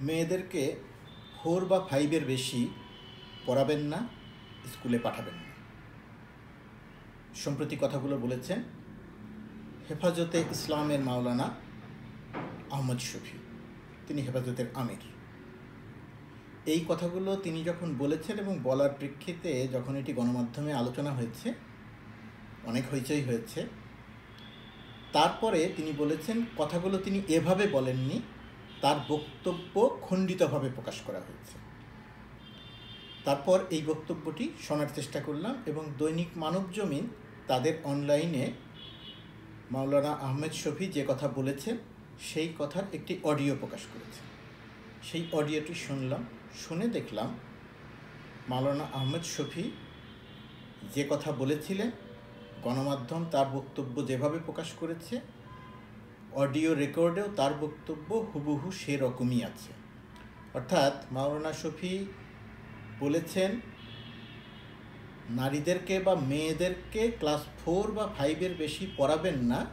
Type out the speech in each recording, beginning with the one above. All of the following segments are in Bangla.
মেয়েদেরকে ফোর বা ফাইভের বেশি পড়াবেন না, স্কুলে পাঠাবেন না। সম্প্রতি কথাগুলো বলেছেন হেফাজতে ইসলামের মাওলানা আহমদ শফি। তিনি হেফাজতের আমির। এই কথাগুলো তিনি যখন বলেছেন এবং বলার প্রেক্ষিতে যখন এটি গণমাধ্যমে আলোচনা হয়েছে, অনেক হইচই হয়েছে, তারপরে তিনি বলেছেন, কথাগুলো তিনি এভাবে বলেননি তার বক্তব্য খণ্ডিতভাবে প্রকাশ করা হয়েছে। তারপর এই বক্তব্যটি শোনার চেষ্টা করলাম এবং দৈনিক মানব জমিন তাদের অনলাইনে মাওলানা আহমেদ শফি যে কথা বলেছেন, সেই কথার একটি অডিও প্রকাশ করেছে। সেই অডিওটি শুনলাম, শুনে দেখলাম মাওলানা আহমেদ শফি যে কথা বলেছিলেন, গণমাধ্যম তার বক্তব্য যেভাবে প্রকাশ করেছে অডিও রেকর্ডেও তার বক্তব্য হুবহু সেরকমই আছে। অর্থাৎ মাওলানা শফি বলেছেন, নারীদেরকে বা মেয়েদেরকে ক্লাস ফোর বা ফাইভের বেশি পড়াবেন না।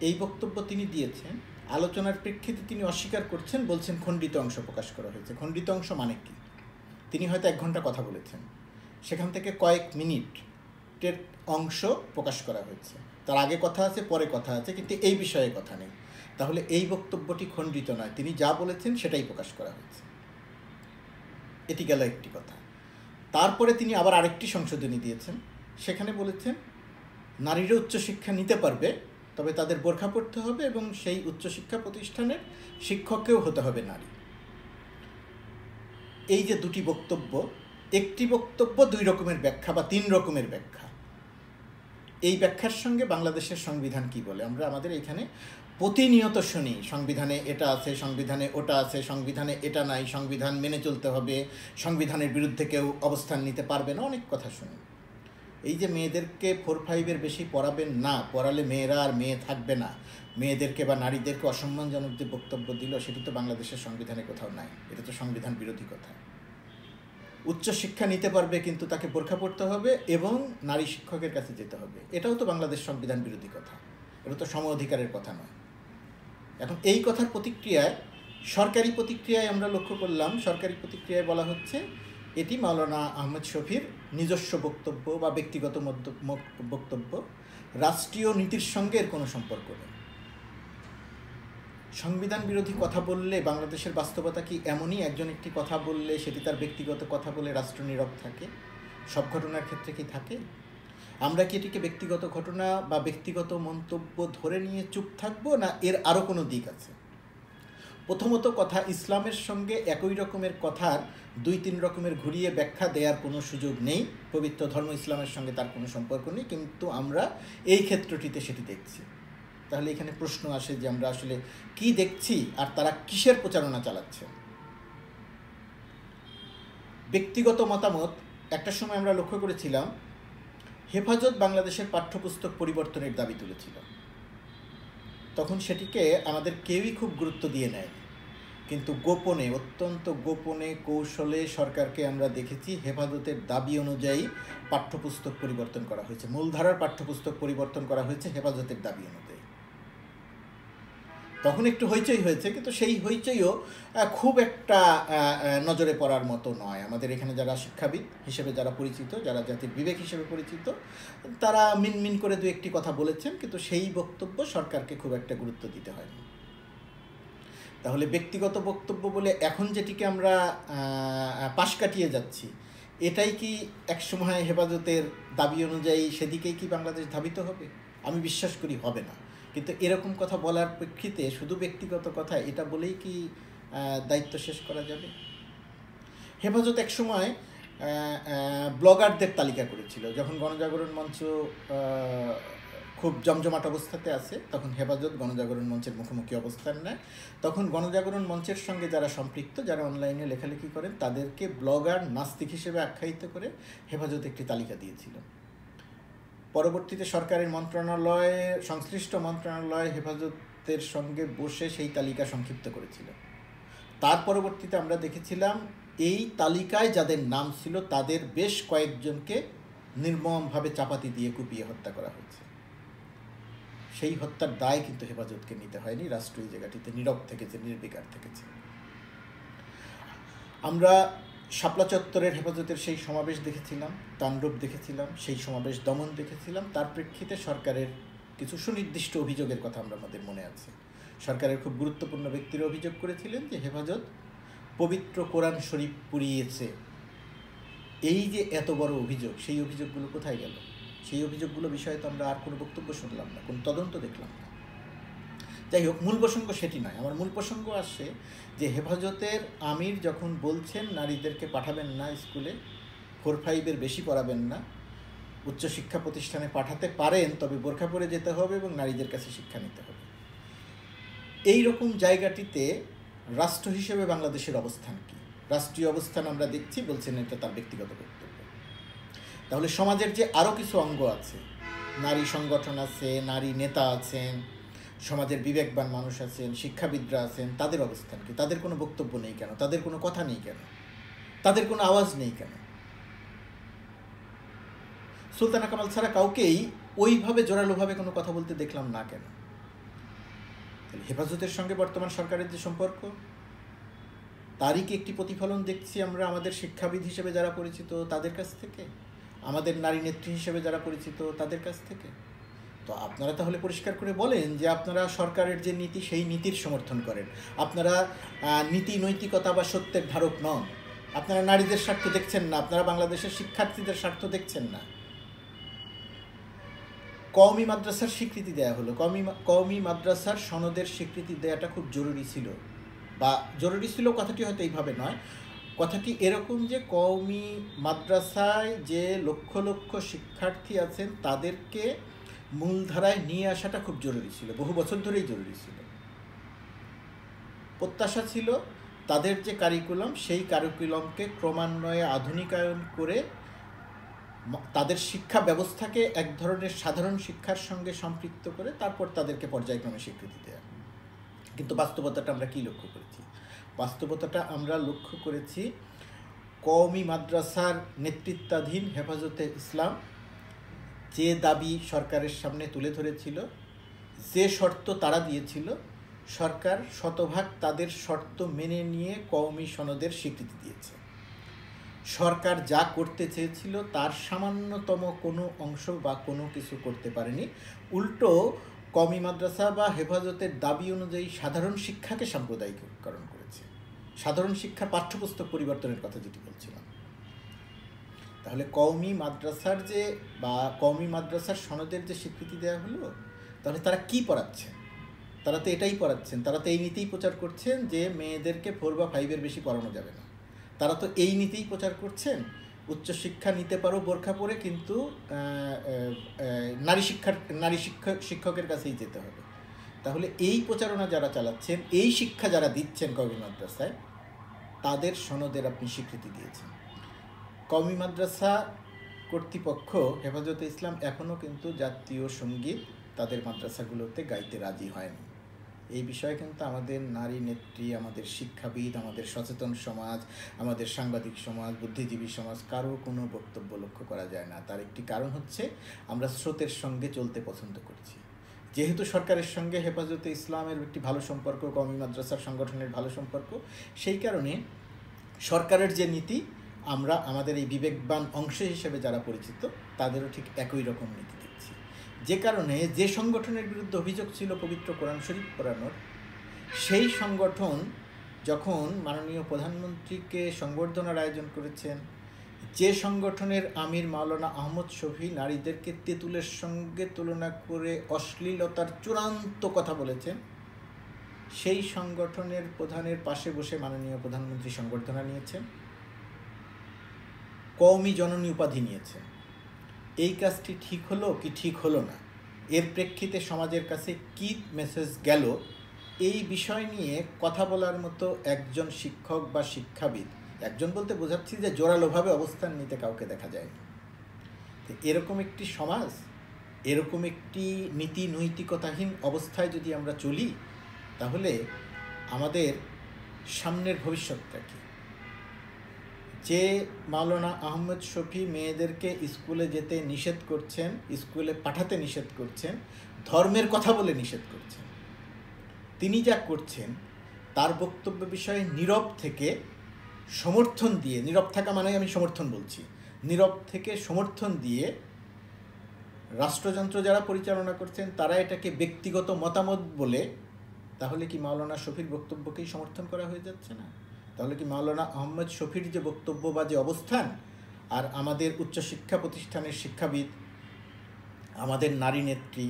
এই বক্তব্য তিনি দিয়েছেন। আলোচনার প্রেক্ষিতে তিনি অস্বীকার করছেন, বলছেন খণ্ডিত অংশ প্রকাশ করা হয়েছে। খণ্ডিত অংশ মানে কি? তিনি হয়তো এক ঘণ্টা কথা বলেছেন। সেখান থেকে কয়েক মিনিটের অংশ প্রকাশ করা হয়েছে। তার আগে কথা আছে, পরে কথা আছে, কিন্তু এই বিষয়ে কথা নেই। তাহলে এই বক্তব্যটি খণ্ডিত নয়। তিনি যা বলেছেন সেটাই প্রকাশ করা হয়েছে। এটি গেল একটি কথা। তারপরে তিনি আবার আরেকটি সংশোধনী দিয়েছেন। সেখানে বলেছেন, নারীরা উচ্চশিক্ষা নিতে পারবে, তবে তাদের বোরখা পড়তে হবে এবং সেই উচ্চশিক্ষা প্রতিষ্ঠানের শিক্ষককেও হতে হবে নারী। এই যে দুটি বক্তব্য, একটি বক্তব্য দুই রকমের ব্যাখ্যা বা তিন রকমের ব্যাখ্যা। এই ব্যাখ্যার সঙ্গে বাংলাদেশের সংবিধান কি বলে? আমরা আমাদের এখানে প্রতিনিয়ত শুনি, সংবিধানে এটা আছে, সংবিধানে ওটা আছে, সংবিধানে এটা নাই, সংবিধান মেনে চলতে হবে, সংবিধানের বিরুদ্ধে কেউ অবস্থান নিতে পারবে না, অনেক কথা শুনি। এই যে মেয়েদেরকে ফোর ফাইভের বেশি পড়াবেন না, পড়ালে মেয়েরা আর মেয়ে থাকবে না। মেয়েদেরকে বা নারীদেরকে অসম্মানজনক যে বক্তব্য দিল, সেটি তো বাংলাদেশের সংবিধানে কোথাও নাই। এটা তো সংবিধান বিরোধী কথা। উচ্চশিক্ষা নিতে পারবে কিন্তু তাকে বোরখা পড়তে হবে এবং নারী শিক্ষকের কাছে যেতে হবে। এটাও তো বাংলাদেশ সংবিধান বিরোধী কথা। এটা তো সম অধিকারের কথা নয়। এখন এই কথার প্রতিক্রিয়ায়, সরকারি প্রতিক্রিয়ায় আমরা লক্ষ্য করলাম, সরকারি প্রতিক্রিয়ায় বলা হচ্ছে, এটি মাওলানা আহমেদ শফির নিজস্ব বক্তব্য বা ব্যক্তিগত বক্তব্য। রাষ্ট্রীয় নীতির সঙ্গে এর কোনো সম্পর্ক নেই। সংবিধান বিরোধী কথা বললে বাংলাদেশের বাস্তবতা কি এমনই? একজন একটি কথা বললে সেটি তার ব্যক্তিগত কথা বলে রাষ্ট্র নীরব থাকে? সব ঘটনার ক্ষেত্রে কি থাকে? আমরা কি এটিকে ব্যক্তিগত ঘটনা বা ব্যক্তিগত মন্তব্য ধরে নিয়ে চুপ থাকব, না এর আরও কোনো দিক আছে? প্রথমত কথা, ইসলামের সঙ্গে একই রকমের কথার দুই তিন রকমের ঘুরিয়ে ব্যাখ্যা দেওয়ার কোনো সুযোগ নেই। পবিত্র ধর্ম ইসলামের সঙ্গে তার কোনো সম্পর্ক নেই, কিন্তু আমরা এই ক্ষেত্রটিতে সেটি দেখছি। তাহলে এখানে প্রশ্ন আসে যে আমরা আসলে কি দেখছি আর তারা কিসের প্রচারণা চালাচ্ছে? ব্যক্তিগত মতামত, একটা সময় আমরা লক্ষ্য করেছিলাম, হেফাজত বাংলাদেশের পাঠ্যপুস্তক পরিবর্তনের দাবি তুলেছিল তখন সেটিকে আমাদের কেউই খুব গুরুত্ব দিয়ে নেয় কিন্তু গোপনে, অত্যন্ত গোপনে কৌশলে সরকারকে আমরা দেখেছি, হেফাজতের দাবি অনুযায়ী পাঠ্যপুস্তক পরিবর্তন করা হয়েছে। মূলধারার পাঠ্যপুস্তক পরিবর্তন করা হয়েছে হেফাজতের দাবি অনুযায়ী। তখন একটু হইচই হয়েছে, কিন্তু সেই হইচইও খুব একটা নজরে পড়ার মতো নয়। আমাদের এখানে যারা শিক্ষাবিদ হিসেবে যারা পরিচিত, যারা জাতির বিবেক হিসেবে পরিচিত, তারা মিনমিন করে দু একটি কথা বলেছেন, কিন্তু সেই বক্তব্য সরকারকে খুব একটা গুরুত্ব দিতে হয়নি। তাহলে ব্যক্তিগত বক্তব্য বলে এখন যেটিকে আমরা পাশ কাটিয়ে যাচ্ছি, এটাই কি একসময় হেফাজতের দাবি অনুযায়ী সেদিকেই কি বাংলাদেশ ধাবিত হবে? আমি বিশ্বাস করি হবে না। কিন্তু এরকম কথা বলার প্রেক্ষিতে শুধু ব্যক্তিগত কথা, এটা বলেই কি দায়িত্ব শেষ করা যাবে? হেফাজত এক সময় ব্লগারদের তালিকা করেছিল। যখন গণজাগরণ মঞ্চ খুব জমজমাট অবস্থাতে আছে, তখন হেফাজত গণজাগরণ মঞ্চের মুখোমুখি অবস্থান নেয়। তখন গণজাগরণ মঞ্চের সঙ্গে যারা সম্পৃক্ত, যারা অনলাইনে লেখালেখি করেন, তাদেরকে ব্লগার নাস্তিক হিসেবে আখ্যায়িত করে হেফাজত একটি তালিকা দিয়েছিল। পরবর্তীতে সরকারের মন্ত্রণালয়ে, সংশ্লিষ্ট মন্ত্রণালয় হেফাজতের সঙ্গে বসে সেই তালিকা সংক্ষিপ্ত করেছিল তার পরবর্তীতে আমরা দেখেছিলাম, এই তালিকায় যাদের নাম ছিল তাদের বেশ কয়েকজনকে নির্মমভাবে চাপাতি দিয়ে কুপিয়ে হত্যা করা হয়েছে। সেই হত্যার দায় কিন্তু হেফাজতকে নিতে হয়নি, রাষ্ট্র এই জায়গাটিতে নীরব থেকেছে, নির্বিকার থেকেছে। আমরা শাপলা চত্বরের হেফাজতের সেই সমাবেশ দেখেছিলাম, তাণ্ডব দেখেছিলাম, সেই সমাবেশ দমন দেখেছিলাম। তার প্রেক্ষিতে সরকারের কিছু সুনির্দিষ্ট অভিযোগের কথা আমরা আমাদের মনে আছে। সরকারের খুব গুরুত্বপূর্ণ ব্যক্তিরা অভিযোগ করেছিলেন যে হেফাজত পবিত্র কোরআন শরীফ পুড়িয়েছে। এই যে এত বড় অভিযোগ, সেই অভিযোগগুলো কোথায় গেল? সেই অভিযোগগুলো বিষয়ে তো আমরা আর কোনো বক্তব্য শুনলাম না, কোনো তদন্ত দেখলাম না। যাই হোক, মূল প্রসঙ্গ সেটি নয়। আমার মূল প্রসঙ্গ আসছে যে হেফাজতের আমির যখন বলছেন, নারীদেরকে পাঠাবেন না স্কুলে, ফোর ফাইভের বেশি পড়াবেন না, উচ্চশিক্ষা প্রতিষ্ঠানে পাঠাতে পারেন, তবে বোরখা পরে যেতে হবে এবং নারীদের কাছে শিক্ষা নিতে হবে। এই রকম জায়গাটিতে রাষ্ট্র হিসেবে বাংলাদেশের অবস্থান কি? রাষ্ট্রীয় অবস্থান আমরা দেখছি, বলছেন এটা তার ব্যক্তিগত বক্তব্য। তাহলে সমাজের যে আরও কিছু অঙ্গ আছে, নারী সংগঠন আছে নারী নেতা আছেন সমাজের বিবেকবান মানুষ আছেন, শিক্ষাবিদরা আছেন, তাদের অবস্থান কি? তাদের কোনো বক্তব্য নেই কেন? তাদের কোনো কথা নেই কেন? তাদের কোনো আওয়াজ নেই কেন? সুলতানা কামাল ছাড়া কাউকেই ওইভাবে জোরালোভাবে কোনো কথা বলতে দেখলাম না কেন? হেফাজতের সঙ্গে বর্তমান সরকারের যে সম্পর্ক, তারই কি একটি প্রতিফলন দেখছি আমরা আমাদের শিক্ষাবিদ হিসেবে যারা পরিচিত তাদের কাছ থেকে? আমাদের নারী নেত্রী হিসেবে যারা পরিচিত তাদের কাছ থেকে? তো আপনারা তাহলে পরিষ্কার করে বলেন যে আপনারা সরকারের যে নীতি, সেই নীতির সমর্থন করেন। আপনারা নীতি, নৈতিকতা বা সত্যের ধারক নন। আপনারা নারীদের স্বার্থ দেখছেন না, আপনারা বাংলাদেশের শিক্ষার্থীদের স্বার্থ দেখছেন না। কওমি মাদ্রাসার স্বীকৃতি দেওয়া হলো। কওমি কওমি মাদ্রাসার সনদের স্বীকৃতি দেওয়াটা খুব জরুরি ছিল। বা জরুরি ছিল কথাটি হয়তো এইভাবে নয়। কথাটি এরকম যে কওমি মাদ্রাসায় যে লক্ষ লক্ষ শিক্ষার্থী আছেন, তাদেরকে মূলধারায় নিয়ে আসাটা খুব জরুরি ছিল, বহু বছর ধরেই জরুরি ছিল। প্রত্যাশা ছিল তাদের যে কারিকুলাম সেই কারিকুলামকে ক্রমান্বয়ে আধুনিকায়ন করে তাদের শিক্ষা ব্যবস্থাকে এক ধরনের সাধারণ শিক্ষার সঙ্গে সম্পৃক্ত করে তারপর তাদেরকে পর্যায়ক্রমে স্বীকৃতি দেওয়া কিন্তু বাস্তবতাটা আমরা কি লক্ষ্য করেছি? বাস্তবতাটা আমরা লক্ষ্য করেছি কওমি মাদ্রাসার নেতৃত্বাধীন হেফাজতে ইসলাম যে দাবি সরকারের সামনে তুলে ধরেছিল, যে শর্ত তারা দিয়েছিল, সরকার শতভাগ তাদের শর্ত মেনে নিয়ে কওমি সনদের স্বীকৃতি দিয়েছে। সরকার যা করতে চেয়েছিল তার সামান্যতম কোনো অংশ বা কোনো কিছু করতে পারেনি। উল্টো কমি মাদ্রাসা বা হেফাজতের দাবি অনুযায়ী সাধারণ শিক্ষাকে সাম্প্রদায়িকরণ করেছে। সাধারণ শিক্ষার পাঠ্যপুস্তক পরিবর্তনের কথা যেটি বলছিলাম। তাহলে কওমি মাদ্রাসার যে বা কওমি মাদ্রাসার সনদের যে স্বীকৃতি দেওয়া হলো, তাহলে তারা কি পড়াচ্ছেন তারা তো এটাই পড়াচ্ছেন, তারা তো এই নীতিই প্রচার করছেন যে মেয়েদেরকে ফোর বা ফাইভের বেশি পড়ানো যাবে না। তারা তো এই নীতিই প্রচার করছেন, উচ্চশিক্ষা নিতে পারো বোরখা পরে, কিন্তু নারী শিক্ষার, নারী শিক্ষক শিক্ষকের কাছেই যেতে হবে। তাহলে এই প্রচারণা যারা চালাচ্ছেন, এই শিক্ষা যারা দিচ্ছেন কবি মাদ্রাসায়, তাদের সনদের আপনি স্বীকৃতি দিয়েছেন। কমি মাদ্রাসা কর্তৃপক্ষ হেফাজতে ইসলাম এখনও কিন্তু জাতীয় সংগীত তাদের মাদ্রাসাগুলোতে গাইতে রাজি হয়নি। এই বিষয়ে কিন্তু আমাদের নারী নেত্রী, আমাদের শিক্ষাবিদ, আমাদের সচেতন সমাজ, আমাদের সাংবাদিক সমাজ, বুদ্ধিজীবী সমাজ কারও কোনো বক্তব্য লক্ষ্য করা যায় না। তার একটি কারণ হচ্ছে আমরা স্রোতের সঙ্গে চলতে পছন্দ করছি। যেহেতু সরকারের সঙ্গে হেফাজতে ইসলামের একটি ভালো সম্পর্ক কমি মাদ্রাসার সংগঠনের ভালো সম্পর্ক, সেই কারণে সরকারের যে নীতি আমরা আমাদের এই বিবেকবান অংশ হিসেবে যারা পরিচিত, তাদেরও ঠিক একই রকম নীতি দেখছি যে কারণে যে সংগঠনের বিরুদ্ধে অভিযোগ ছিল পবিত্র কোরআন শরীফ পড়ানোর, সেই সংগঠন যখন মাননীয় প্রধানমন্ত্রীকে সংবর্ধনার আয়োজন করেছেন, যে সংগঠনের আমির মাওলানা আহমদ শফি নারীদেরকে তেঁতুলের সঙ্গে তুলনা করে অশ্লীলতার চূড়ান্ত কথা বলেছেন, সেই সংগঠনের প্রধানের পাশে বসে মাননীয় প্রধানমন্ত্রী সংবর্ধনা নিয়েছেন। কওমি জননী উপাধি নিয়েছে। এই কাজটি ঠিক হলো কি ঠিক হলো না? এর প্রেক্ষিতে সমাজের কাছে কি মেসেজ গেল? এই বিষয় নিয়ে কথা বলার মতো একজন শিক্ষক বা শিক্ষাবিদ, একজন বলতে বোঝাচ্ছি যে জোরালোভাবে অবস্থান নিতে কাউকে দেখা যায়নি। এরকম একটি সমাজ, এরকম একটি নীতি নৈতিকতাহীন অবস্থায় যদি আমরা চলি, তাহলে আমাদের সামনের ভবিষ্যৎটা কী? যে মাওলানা আহমেদ শফি মেয়েদেরকে স্কুলে যেতে নিষেধ করছেন, স্কুলে পাঠাতে নিষেধ করছেন, ধর্মের কথা বলে নিষেধ করছেন, তিনি যা করছেন তার বক্তব্য বিষয়ে নীরব থেকে সমর্থন দিয়ে, নীরব থাকা মানে আমি সমর্থন বলছি, নীরব থেকে সমর্থন দিয়ে রাষ্ট্রযন্ত্র যারা পরিচালনা করছেন তারা এটাকে ব্যক্তিগত মতামত বলে, তাহলে কি মাওলানা শফির বক্তব্যকেই সমর্থন করা হয়ে যাচ্ছে না? তাহলে কি মাওলানা আহমদ শফির যে বক্তব্য বা যে অবস্থান, আর আমাদের উচ্চশিক্ষা প্রতিষ্ঠানের শিক্ষাবিদ, আমাদের নারী নেত্রী,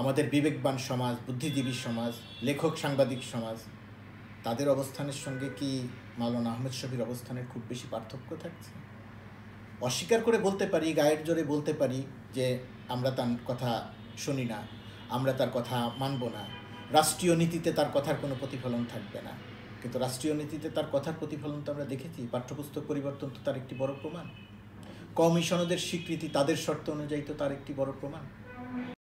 আমাদের বিবেকবান সমাজ, বুদ্ধিজীবী সমাজ, লেখক, সাংবাদিক সমাজ, তাদের অবস্থানের সঙ্গে কি মাওলানা আহমেদ শফির অবস্থানের খুব বেশি পার্থক্য থাকছে? অস্বীকার করে বলতে পারি, গায়ের জোরে বলতে পারি যে আমরা তার কথা শুনি না, আমরা তার কথা মানব না। রাষ্ট্রীয় নীতিতে তার কথার কোনো প্রতিফলন থাকবে না। কিন্তু রাষ্ট্রীয় নীতিতে তার কথার প্রতিফলন তো আমরা দেখেছি, পাঠ্যপুস্তক পরিবর্তন তো তার একটি বড় প্রমাণ। কমিশনদের স্বীকৃতি তাদের শর্ত অনুযায়ী তো তার একটি বড় প্রমাণ।